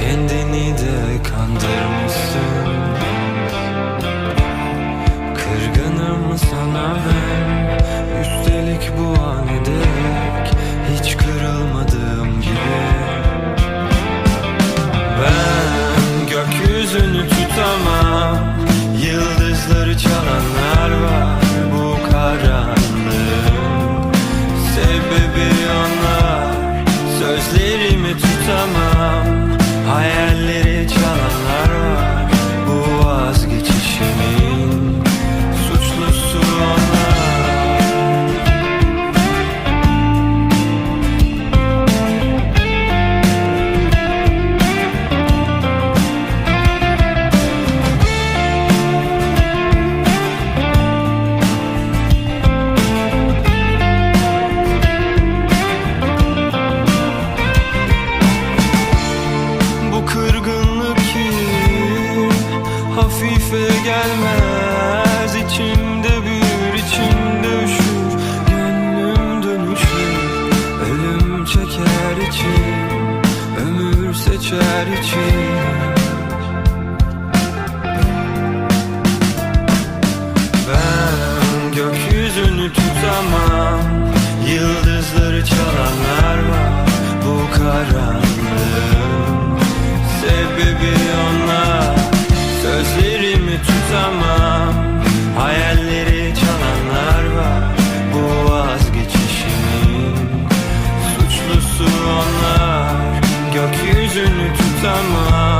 Kendini de kandırmışsın. Kırgınım sana ben. Üstelik bu an ederek Hiç kırılmadığım gibi. Ben gökyüzünü tutamam. Yıldızları çalanlar var Bu karanlığın. Sebebi onlar. Sözlerimi tutamam fire. İçim Ömür seçer içim Ben gökyüzünü tutamam Yıldızları çalanlar var Bu karanlığın Gökyüzünü tutamam